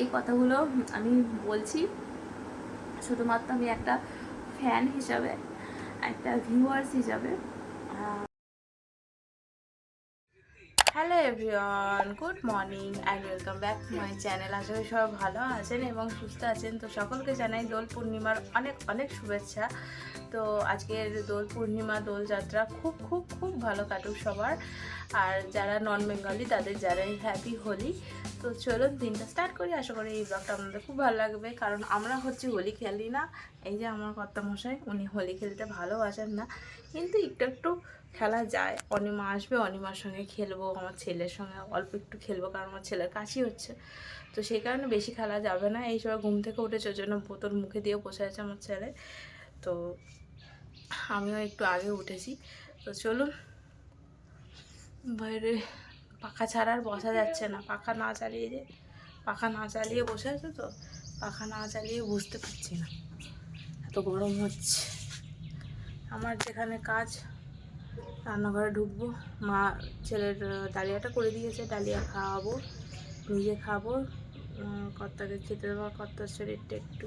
এই কথাগুলো আমি বলছি। শুধুমাত্র আমি একটা ফ্যান হিসাবে, একটা ভিউয়ার্স হিসাবে। Hello everyone good morning and welcome back to my channel আশা করি সবাই ভালো আছেন এবং সুস্থ আছেন। তো সকলকে জানাই দোল পূর্ণিমার অনেক অনেক শুভেচ্ছা। তো আজকের দোল পূর্ণিমা দোলযাত্রা খুব খুব খুব ভালো কাটুক সবার। আর যারা নন বেঙ্গলি তাদের যারাই হ্যাপি হোলি। তো চলুন, দিনটা স্টার্ট করি। আশা করি এই ব্লগটা আপনাদের খুব ভালো লাগবে। কারণ আমরা হচ্ছে হোলি খেলি না। এই যে আমার কর্তামশাই, উনি হোলি খেলতে ভালোবাসেন না। কিন্তু একটু একটু খেলা যায়। অনিমা আসবে, অনিমার সঙ্গে খেলব, আমার ছেলের সঙ্গে অল্প একটু খেলব, কারণ আমার ছেলের কাশি হচ্ছে। তো সেই কারণে বেশি খেলা যাবে না। এই সময় ঘুম থেকে উঠেছে ওই জন্য বোতল মুখে দিয়ে বসে আছে আমার ছেলে। তো আমিও একটু আগে উঠেছি। তো চলুন, বাইরে পাখা ছাড়া আর বসা যাচ্ছে না। পাখা না চালিয়ে যে, পাখা না চালিয়ে বসে আছে তো, পাখা না চালিয়ে বুঝতে পারছি না। এত গরম হচ্ছে। আমার যেখানে কাজ, রান্নাঘরে ঢুকবো। মা, ছেলের ডালিয়াটা করে দিয়েছে। ডালিয়া খাওয়াবো, নিজে খাব। কর্তাকে খেতে দেবো। কর্তার শরীরটা একটু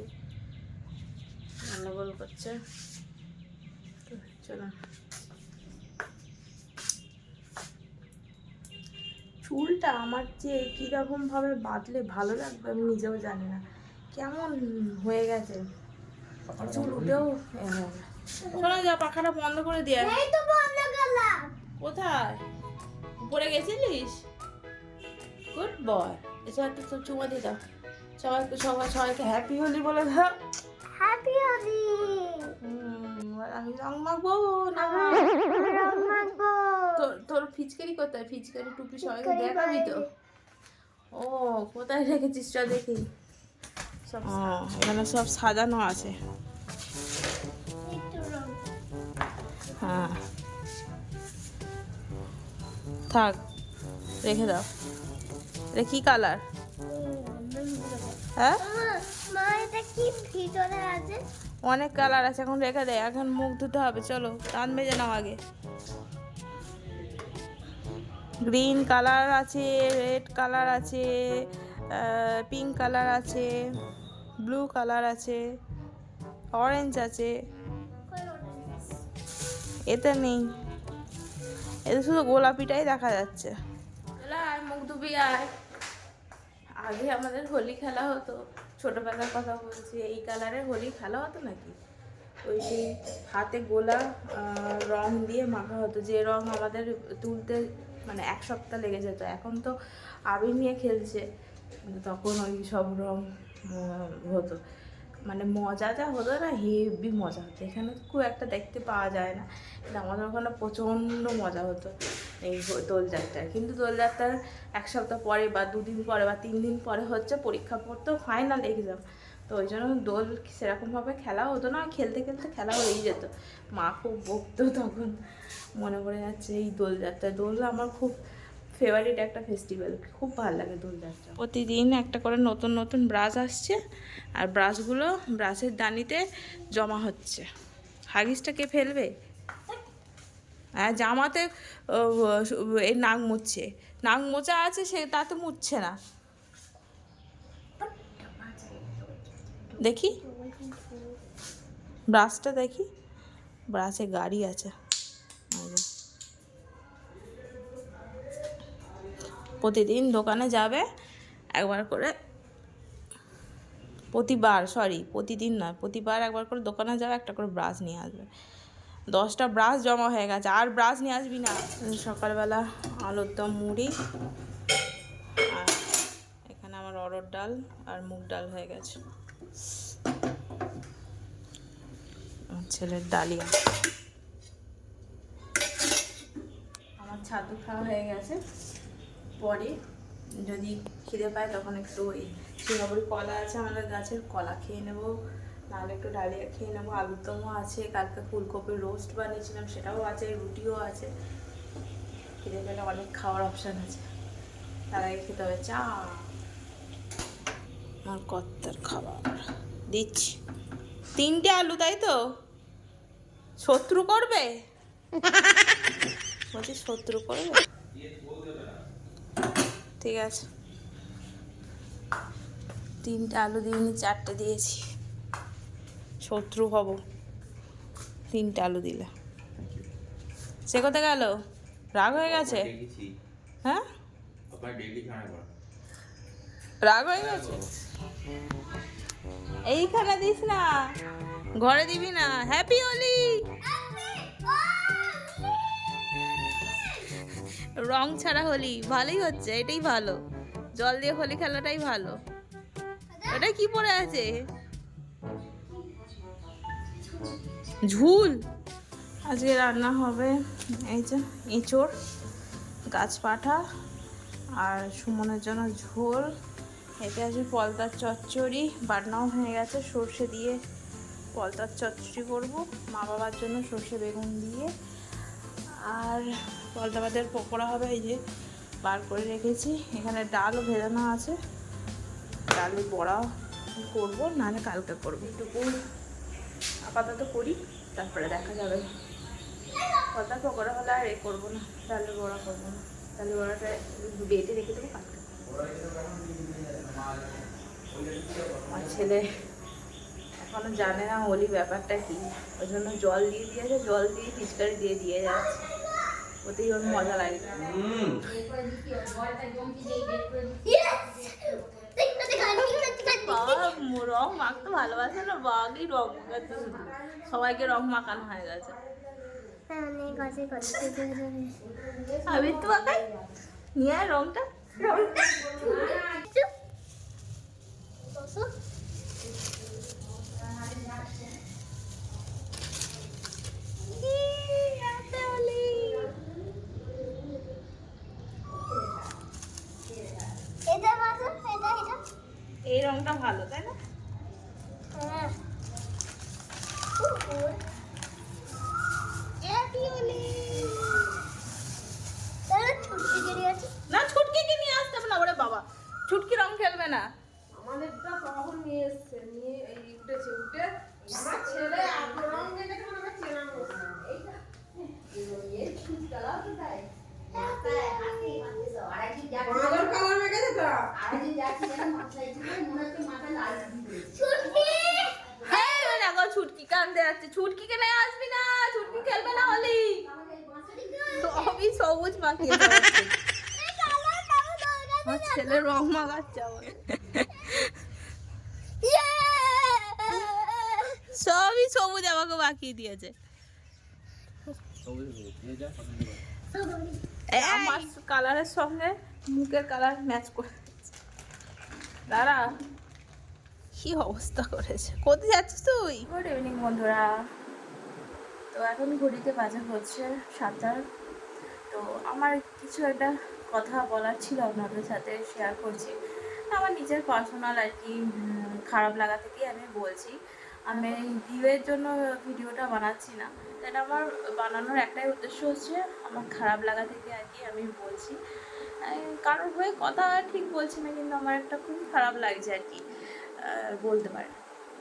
গন্ডগোল করছে। চলো। চুলটা আমার যে কীরকম ভাবে বাঁধলে ভালো লাগবে আমি নিজেও জানি না। কেমন হয়ে গেছে? চুল উঠেও শোনা যা পাখাটা বন্ধ করে দিয়ে কোথায়? উপরে গেছিলিস? গুড বয় এসব একটা তো চুমা দিয়ে দাও। সবাইকে সবাই সবাইকে হ্যাপি হোলি বলে দাও। হ্যাপি হোলি। হুম, আমি রং মাখবো না তোর তোর ফিচকারি কোথায়? ফিচকারি টুপি সবাইকে দেখাবি তো? ও কোথায় রেখেছিস চ দেখি। সব এখানে সব সাজানো আছে। হ্যাঁ। থাক রেখে দাও। এটা কি কালার? হ্যাঁ? মা মা এটা কি ভিতরে আছে? অনেক কালার আছে, এখন রেখে দেয় এখন মুখ ধুতে হবে, চলো কান মেজে নাও আগে। গ্রিন কালার আছে রেড কালার আছে পিঙ্ক কালার আছে ব্লু কালার আছে অরেঞ্জ আছে। এতে নেই। এতে শুধু গোলাপিটাই দেখা যাচ্ছে। মুখ ধুবি আয় আগে আমাদের হোলি খেলা হতো। ছোটবেলার কথা বলছি, এই কালারের হোলি খেলা হতো নাকি? ওই সেই হাতে গোলা রং দিয়ে মাখা হতো। যে রং আমাদের তুলতে মানে এক সপ্তাহ লেগে যেত। এখন তো আবির নিয়ে খেলছে তখন ওই সব রং হতো। মানে মজা যা হতো না হেভি মজা হতো। এখানে খুব একটা দেখতে পাওয়া যায় না। কিন্তু আমাদের ওখানে প্রচণ্ড মজা হতো এই দোলযাত্রায়। কিন্তু দোলযাত্রার এক সপ্তাহ পরে বা দুদিন পরে বা তিন দিন পরে হচ্ছে পরীক্ষা পড়তো ফাইনাল এক্সাম তো ওই জন্য দোল সেরকমভাবে খেলা হতো না, খেলতে খেলতে খেলা হয়েই যেত। মা খুব বকতো তখন। মনে পড়ে যাচ্ছে এই দোলযাত্রা দোল আমার খুব ফেভারিট একটা ফেস্টিভ্যাল খুব ভালো লাগে দোলযাত্রা। প্রতিদিন একটা করে নতুন নতুন ব্রাশ আসছে, আর ব্রাশগুলো ব্রাশের দানিতে জমা হচ্ছে। হাগিসটা কে ফেলবে? হ্যাঁ জামাতে এই নাক মুছছে। নাক মোচা আছে, সে তাতে মুছছে না। দেখি। ব্রাশটা দেখি। ব্রাশে গাড়ি আছে। প্রতিদিন দোকানে যাবে, একবার করে প্রতিবার সরি প্রতিদিন নয়, প্রতিবার একবার করে দোকানে যাবে, একটা করে ব্রাশ নিয়ে আসবে। দশটা ব্রাশ জমা হয়ে গেছে, আর ব্রাশ নিয়ে আসবি না। সকালবেলা আলুর দম, মুড়ি, আর এখানে আমার অরড় ডাল আর মুগ ডাল হয়ে গেছে। ছেলের ডালিয়া। আমার ছাতু খাওয়া হয়ে গেছে। পরে যদি খিদে পায় তখন একটু ওই সিঙ্গাপুরি কলা আছে আমাদের গাছের কলা খেয়ে নেব। নাহলে একটু ডালিয়া খেয়ে নেব। আলুরদমও আছে। কালকে ফুলকপির রোস্ট বানিয়েছিলাম, সেটাও আছে, রুটিও আছে। খিদে পেলে অনেক খাওয়ার অপশান আছে। তার আগে খেতে হবে চা। আমার কত্তার খাবার। দিচ্ছি। তিনটে আলু, তাই তো? শত্রু করবে? বলছি শত্রু করবে? ঠিক আছে। তিনটে আলু দিইনি চারটে দিয়েছি। শত্রু হব। তিনটে আলু দিলে। সে কোথায় গেল? রাগ হয়ে গেছে? হ্যাঁ? রাগ হয়ে গেছে? এইখানে দিস না। ঘরে দিবি না। হ্যাপি হোলি রং ছাড়া হোলি, ভালোই হচ্ছে, এটাই ভালো। জল দিয়ে হোলি খেলাটাই ভালো। ওটা কি পড়ে আছে? ঝুল। আজকে রান্না হবে, এই যে এঁচড়, গাছ পাঠা, আর সুমনের জন্য ঝোল, এতে আছে পলতার চচ্চড়ি, বাটনাও হয়ে গেছে, সর্ষে দিয়ে পলতার চচ্চড়ি করব, মা বাবার জন্য সর্ষে বেগুন দিয়ে আর পলতা ভাতের পকোড়া হবে, এই যে বার করে রেখেছি। এখানে ডালও ভেজানো আছে। ডালের বড়া করব, নাহলে কালকে করব। এটুকু আপাতত করি, তারপরে দেখা যাবে। পলতার পকোড়া হলে আর এ করব না, ডালের বড়া করব না। ডালের বড়াটা বেটে রেখে দেবো, কালকে আমার ছেলে এখনও জানে না হোলি ব্যাপারটা কি। ওই জন্য জল দিয়ে দিয়েছে জল দিয়ে পিচকারি দিয়ে দিয়ে যাচ্ছে। ওতেই ওর মজা লাগে। রং মাখতে ভালোবাসে না? বাঘই রং মাখাচ্ছে শুধু। সবাইকে রং মাখানো হয়ে গেছে। আমি তো মাখাই। নিয়ে আয় রংটা। রংটা এটা বাজে এটা এটা এই রংটা ভালো তাই না? হ্যাঁ। না ছুটকিকে নিয়ে আসতে হবে না ওরে বাবা। ছুটকি রং খেলবে না আমাদেরটা তখন নিয়ে এসছে নিয়ে এই উঠেছে উঠে আমার ছেলে এত রং দেখেছে মনে হয় চেনা মতো। এইটা এর শীতকালাও তো তাই। বাঁদর কালার মেখেছে তো। ছুটি হ্যাঁ দেখো ছুটকি যাচ্ছে ছুটকিকে আসবি না? ছুটকি খেলবে না হলি? সবই সবুজ মাখিয়ে আমার ছেলে রং মাখাচ্ছে আমার। সবই সবুজ আমাকে মাখিয়ে দিয়েছে। আমার কালারের সঙ্গে মুখের কালার ম্যাচ করে দাঁড়া। কি অবস্থা করেছে? কোথায় যাচ্ছিস তুই? গুড ইভিনিং বন্ধুরা। তো এখন ঘড়িতে বাজে হচ্ছে সাতটার তো আমার কিছু একটা কথা বলার ছিল আপনাদের সাথে শেয়ার করছি। আমার নিজের পার্সোনাল আর কি খারাপ লাগা থেকেই আমি বলছি। আমি ভিউয়ের জন্য ভিডিওটা বানাচ্ছি না। এটা আমার বানানোর একটাই উদ্দেশ্য হচ্ছে, আমার খারাপ লাগা থেকে আর কি আমি বলছি। কারোর হয়ে কথা ঠিক বলছি না, কিন্তু আমার একটা খুব খারাপ লাগছে আর কি। বলতে পারেন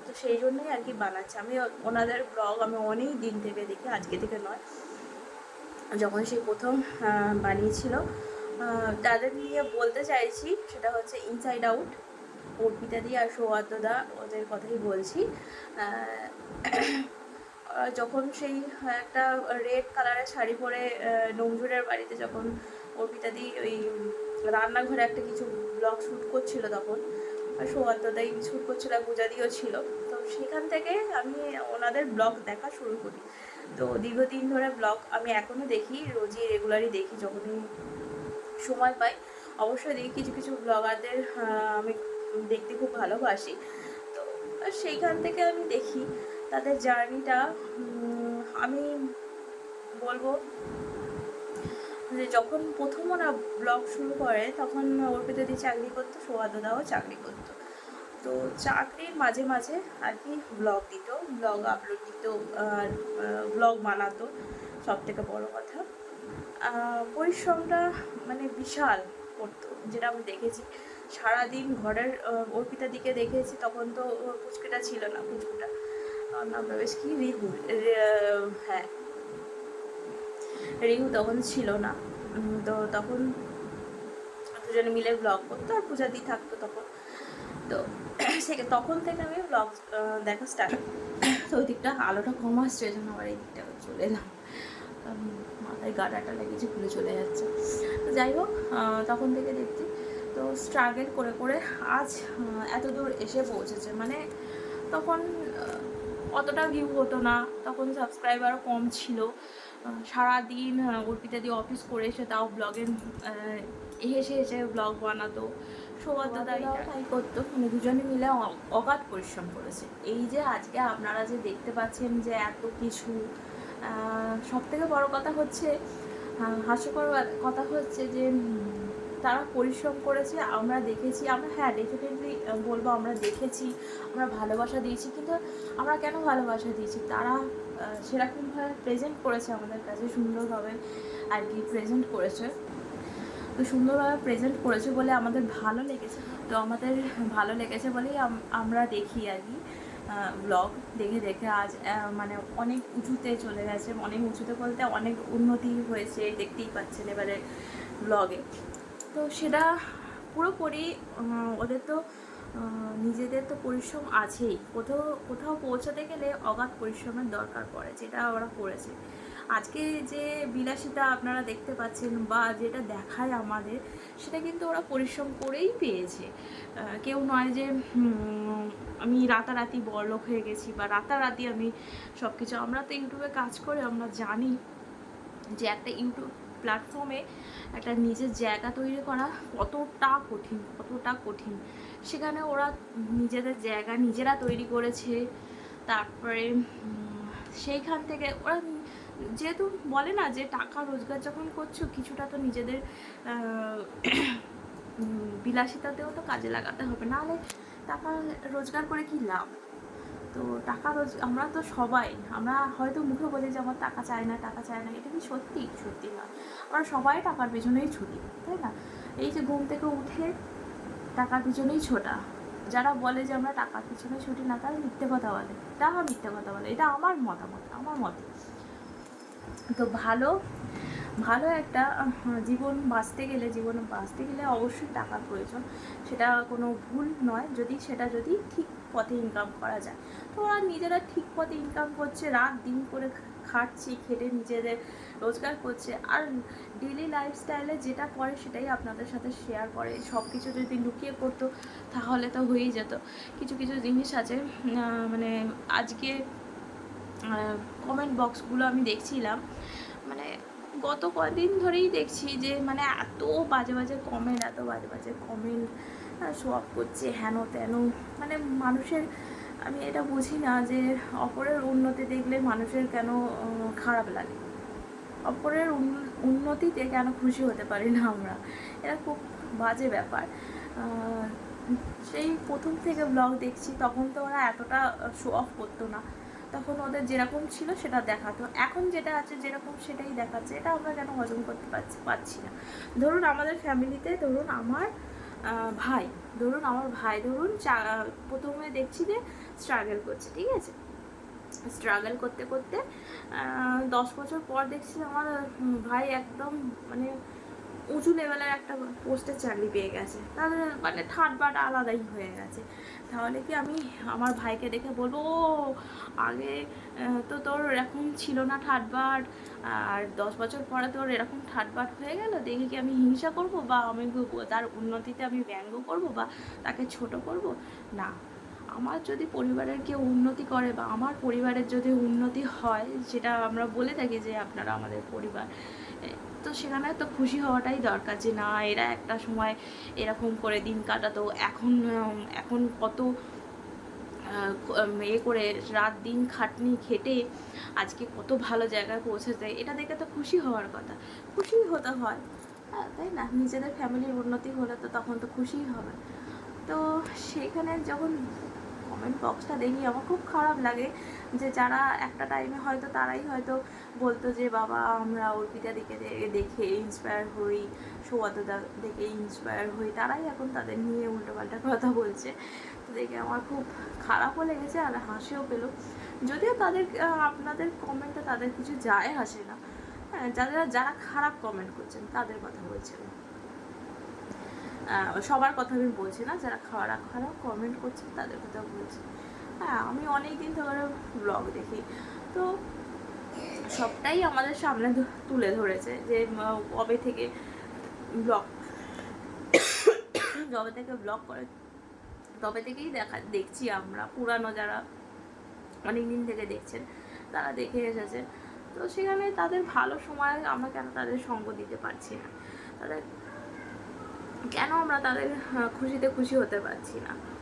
তো সেই জন্যই আর কি বানাচ্ছি। আমি ওনাদের ব্লগ আমি অনেক দিন থেকে দেখি, আজকে থেকে নয়। যখন সে প্রথম বানিয়েছিল তাদের নিয়ে বলতে চাইছি, সেটা হচ্ছে ইনসাইড আউট অর্পিতা দি আর সৌহার্দ্যদা ওদের কথাই বলছি। যখন সেই একটা রেড কালারের শাড়ি পরে নমজুরের বাড়িতে যখন অর্পিতা দি ওই রান্নাঘরে একটা কিছু ব্লগ শ্যুট করছিল তখন সৌহার্দ্যদাই শ্যুট করছিল দিও ছিল। তো সেখান থেকে আমি ওনাদের ব্লগ দেখা শুরু করি। তো দীর্ঘদিন ধরে ব্লগ আমি এখনও দেখি, রোজই রেগুলারই দেখি যখনই সময় পাই। অবশ্যই দেখি কিছু কিছু ব্লগারদের আমি দেখতে খুব ভালোবাসি। তো সেইখান থেকে আমি দেখি তাদের জার্নিটা আমি বলব যে যখন প্রথম ওরা ব্লগ শুরু করে, তখন অর্পিতা দি চাকরি করতো সৌহার্দ্যদাও চাকরি করতো। তো চাকরির মাঝে মাঝে আর কি ব্লগ দিত ব্লগ আপলোড দিত আর ব্লগ বানাতো সব থেকে বড় কথা। পরিশ্রমটা মানে বিশাল করতো। যেটা আমি দেখেছি সারাদিন ঘরের আহ, অর্পিতার দিকে দেখেছি তখন তো পুচকিটা ছিল না পুচকুটা। নামটা বেশ কি? রিহু। হ্যাঁ। রিহু তখন ছিল না। তো তখন দুজনে মিলে ব্লগ করতো আর পূজা দি থাকতো তখন। তো সে তখন থেকে আমি ব্লগ দেখা স্টার্ট তো ওই দিকটা আলোটা কম আসছে ওই জন্য আবার এই দিকটা চলে এলাম। মাথায় গাডাটা লেগেছে খুলে চলে যাচ্ছে। তো যাই হোক তখন থেকে দেখছি। তো স্ট্রাগল করে করে আজ এত দূর এসে পৌঁছেছে। মানে তখন অতটা ভিউ হতো না। তখন সাবস্ক্রাইবারও কম ছিল। সারাদিন অর্পিতা দিয়ে অফিস করে এসে তাও ব্লগের হেসে হেসে ব্লগ বানাতো। তাই করতো। মানে দুজনে মিলে অগাধ পরিশ্রম করেছে। এই যে আজকে আপনারা যে দেখতে পাচ্ছেন যে এত কিছু সব থেকে বড় কথা হচ্ছে হাস্যকর কথা হচ্ছে যে তারা পরিশ্রম করেছে আমরা দেখেছি আমরা হ্যাঁ ডেফিনেটলি বলব আমরা দেখেছি আমরা ভালোবাসা দিয়েছি কিন্তু আমরা কেন ভালোবাসা দিয়েছি? তারা সেরকমভাবে প্রেজেন্ট করেছে আমাদের কাছে সুন্দরভাবে আর কি প্রেজেন্ট করেছে। তো সুন্দরভাবে প্রেজেন্ট করেছে বলে আমাদের ভালো লেগেছে। তো আমাদের ভালো লেগেছে বলেই আমরা দেখি আর কি ব্লগ দেখে দেখে আজ মানে অনেক উঁচুতে চলে গেছে, অনেক উঁচুতে বলতে অনেক উন্নতি হয়েছে, দেখতেই পাচ্ছেন এবারে ব্লগে তো সেটা পুরোপুরি ওদের তো নিজেদের তো পরিশ্রম আছেই। কোথাও কোথাও পৌঁছাতে গেলে অগাধ পরিশ্রমের দরকার পড়ে, যেটা ওরা করেছে। আজকে যে বিলাসিতা আপনারা দেখতে পাচ্ছেন বা যেটা দেখায় আমাদের, সেটা কিন্তু ওরা পরিশ্রম করেই পেয়েছে। কেউ নয় যে আমি রাতারাতি বড়লোক হয়ে গেছি বা রাতারাতি আমি সব কিছু আমরা তো ইউটিউবে কাজ করে, আমরা জানি যে একটা ইউটিউব প্ল্যাটফর্মে একটা নিজের জায়গা তৈরি করা কতটা কঠিন কতটা কঠিন। সেখানে ওরা নিজেদের জায়গা নিজেরা তৈরি করেছে। তারপরে সেইখান থেকে ওরা যেহেতু বলে না যে টাকা রোজগার যখন করছ, কিছুটা তো নিজেদের বিলাসিতাতেও তো কাজে লাগাতে হবে। নাহলে টাকা রোজগার করে কি লাভ? তো টাকা রোজ, আমরা তো সবাই, আমরা হয়তো মুখে বলি যে আমার টাকা চাই না, টাকা চাই না, এটা কি সত্যি? সত্যি না। আমরা সবাই টাকার পেছনেই ছুটি, তাই না? এই যে ঘুম থেকে উঠে টাকার পিছনেই ছোটা। যারা বলে যে আমরা টাকার পিছনে ছুটি, না, তারা মিথ্যে কথা বলে। তারা মিথ্যে কথা বলে। এটা আমার মতামত, আমার মতে। তো ভালো ভালো একটা জীবন বাঁচতে গেলে, জীবন বাঁচতে গেলে অবশ্যই টাকার প্রয়োজন। সেটা কোনো ভুল নয়, যদি সেটা যদি ঠিক পথে ইনকাম করা যায়। তো ওরা নিজেরা ঠিক পথে ইনকাম করছে, রাত দিন করে খাটছে, খেটে নিজেদের রোজগার করছে। আর ডেলি লাইফস্টাইলে যেটা করে সেটাই আপনাদের সাথে শেয়ার করে। সব কিছু যদি লুকিয়ে করতো তাহলে তো হয়েই যেত। কিছু কিছু জিনিস আছে মানে আজকে কমেন্ট বক্সগুলো আমি দেখছিলাম। মানে গত কদিন ধরেই দেখছি যে মানে এত বাজে বাজে কমেন্ট এত বাজে বাজে কমেন্ট শো আপ করছে হেন তেন। মানে মানুষের, আমি এটা বুঝি না যে অপরের উন্নতি দেখলে মানুষের কেন খারাপ লাগে? অপরের উন্ন- উন্নতিতে কেন খুশি হতে পারি না আমরা? এটা খুব বাজে ব্যাপার। সেই প্রথম থেকে ব্লগ দেখছি, তখন তো ওরা এতটা শো অফ করতো না। তখন ওদের যেরকম ছিল সেটা দেখাতো। এখন যেটা আছে যেরকম সেটাই দেখাচ্ছে। এটা আমরা কেন হজম করতে পারছি পারছি না। ধরুন আমাদের ফ্যামিলিতে ধরুন আমার ভাই, ধরুন আমার ভাই, ধরুন প্রথমে দেখছি যে স্ট্রাগল করছে, ঠিক আছে? স্ট্রাগল করতে করতে দশ বছর পর দেখছি আমার ভাই একদম মানে উঁচু লেভেলের একটা পোস্টে চাকরি পেয়ে গেছে। তাদের মানে ঠাট বাট আলাদাই হয়ে গেছে। তাহলে কি আমি আমার ভাইকে দেখে বলব, ও, আগে তো তোর এরকম ছিল না ঠাটবাট আর দশ বছর পরে তোর এরকম থার্ড ঠাটবাট হয়ে গেল, দেখে কি আমি হিংসা করব বা আমি তার উন্নতিতে আমি ব্যঙ্গ করব বা তাকে ছোট করব? না, আমার যদি পরিবারের কেউ উন্নতি করে বা আমার পরিবারের যদি উন্নতি হয় যেটা আমরা বলে থাকি যে আপনারা আমাদের পরিবার। তো সেখানে তো খুশি হওয়াটাই দরকার যে না এরা একটা সময় এরকম করে দিন কাটাতো। এখন এখন কত এ করে রাত দিন খাটনি খেটে আজকে কত ভালো জায়গায় পৌঁছেছে এটা দেখে তো খুশি হওয়ার কথা। খুশি হতে হয় হ্যাঁ, তাই না? নিজেদের ফ্যামিলির উন্নতি হলে তো তখন তো খুশিই হবে। তো সেখানে যখন কমেন্ট বক্সটা দেখি আমার খুব খারাপ লাগে। যে যারা একটা টাইমে হয়তো তারাই হয়তো বলতো যে, বাবা, আমরা অর্পিতা দিকে দেখে ইন্সপায়ার হই সৌগতদা দেখে ইন্সপায়ার হই। তারাই এখন তাদের নিয়ে উল্টোপাল্টা কথা বলছে। দেখে আমার খুব খারাপও লেগেছে আর হাসিও পেল। যদিও তাদের আপনাদের কমেন্টে তাদের কিছু যায় আসে না। হ্যাঁ যারা যারা খারাপ কমেন্ট করছেন, তাদের কথা বলছিলাম সবার কথা আমি বলছি না। যারা খারাপ খারাপ কমেন্ট করছেন, তাদের কথা বলছি। হ্যাঁ আমি অনেক দিন ধরে ব্লগ দেখি। তো সবটাই আমাদের সামনে তুলে ধরেছে যে কবে থেকে ব্লগ যবে থেকে ব্লগ করে তবে থেকেই দেখা দেখছি আমরা। পুরানো যারা অনেক দিন থেকে দেখছেন তারা দেখে এসেছে। তো সেখানে তাদের ভালো সময় আমরা কেন তাদের সঙ্গ দিতে পারছি না? তাদের কেন আমরা তাদের খুশিতে খুশি হতে পারছি না? হ্যাঁ,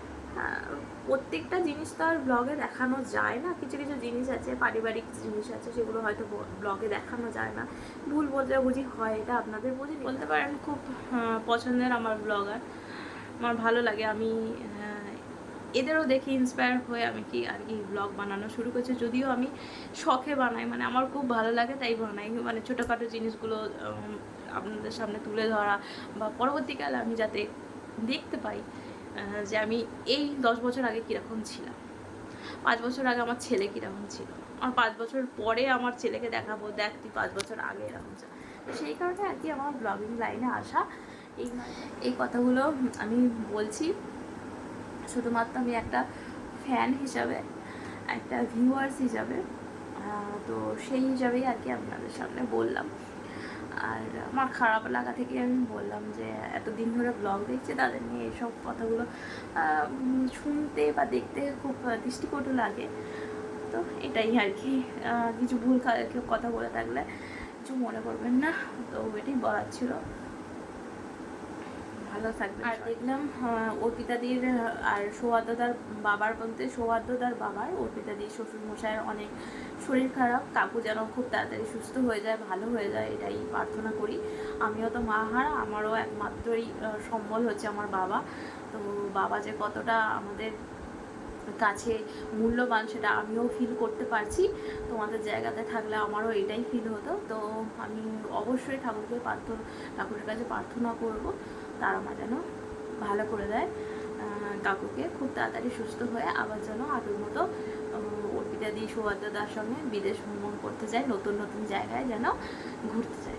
প্রত্যেকটা জিনিস তো আর ব্লগে দেখানো যায় না। কিছু কিছু জিনিস আছে পারিবারিক জিনিস আছে সেগুলো হয়তো ব্লগে দেখানো যায় না। ভুল বোঝাবুঝি হয় এটা আপনাদের বুঝি বলতে পারেন খুব পছন্দের আমার ব্লগার আমার ভালো লাগে আমি এদেরও দেখি ইন্সপায়ার হয়ে আমি কি আর কি ব্লগ বানানো শুরু করছি। যদিও আমি শখে বানাই মানে আমার খুব ভালো লাগে তাই বানাই। মানে ছোটোখাটো জিনিসগুলো আপনাদের সামনে তুলে ধরা বা পরবর্তীকালে আমি যাতে দেখতে পাই যে আমি এই দশ বছর আগে কীরকম ছিলাম। পাঁচ বছর আগে আমার ছেলে কীরকম ছিল। আমার পাঁচ বছর পরে আমার ছেলেকে দেখাবো, দেখ তুই পাঁচ বছর আগে এরকম ছিল সেই কারণে আর কি আমার ব্লগিং লাইনে আসা। এই এই কথাগুলো আমি বলছি। শুধুমাত্র আমি একটা ফ্যান হিসাবে, একটা ভিউয়ার্স হিসাবে তো সেই হিসাবেই আর কি আপনাদের সামনে বললাম। আর আমার খারাপ লাগা থেকে আমি বললাম যে, এতদিন ধরে ব্লগ দেখছে, তাদের নিয়ে এসব কথাগুলো শুনতে বা দেখতে খুব দৃষ্টিকটু লাগে। তো এটাই আর কি কিছু ভুল কেউ কথা বলে থাকলে কিছু মনে করবেন না। তো এটাই বলার ছিল। ভালো থাকবে আর দেখলাম অর্পিতাদির আর সৌহার্দ্যদার বাবার বলতে সৌহার্দ্যদার বাবার অর্পিতাদির শ্বশুর মশাইয়ের অনেক শরীর খারাপ কাকু যেন খুব তাড়াতাড়ি সুস্থ হয়ে যায় ভালো হয়ে যায় এটাই প্রার্থনা করি। আমিও তো মা হারা আমারও একমাত্রই সম্বল হচ্ছে আমার বাবা। তো বাবা যে কতটা আমাদের কাছে মূল্যবান সেটা আমিও ফিল করতে পারছি। তোমাদের জায়গাতে থাকলে আমারও এটাই ফিল হতো। তো আমি অবশ্যই ঠাকুরকে প্রার্থনা ঠাকুরের কাছে প্রার্থনা করব। তার মা যেন ভালো করে দেয় কাকুকে। খুব তাড়াতাড়ি সুস্থ হয়ে আবার যেন আগের মতো অর্পিতা দি সৌহার্দ্যদার সঙ্গে বিদেশ ভ্রমণ করতে যায়, নতুন নতুন জায়গায় যেন ঘুরতে যায়।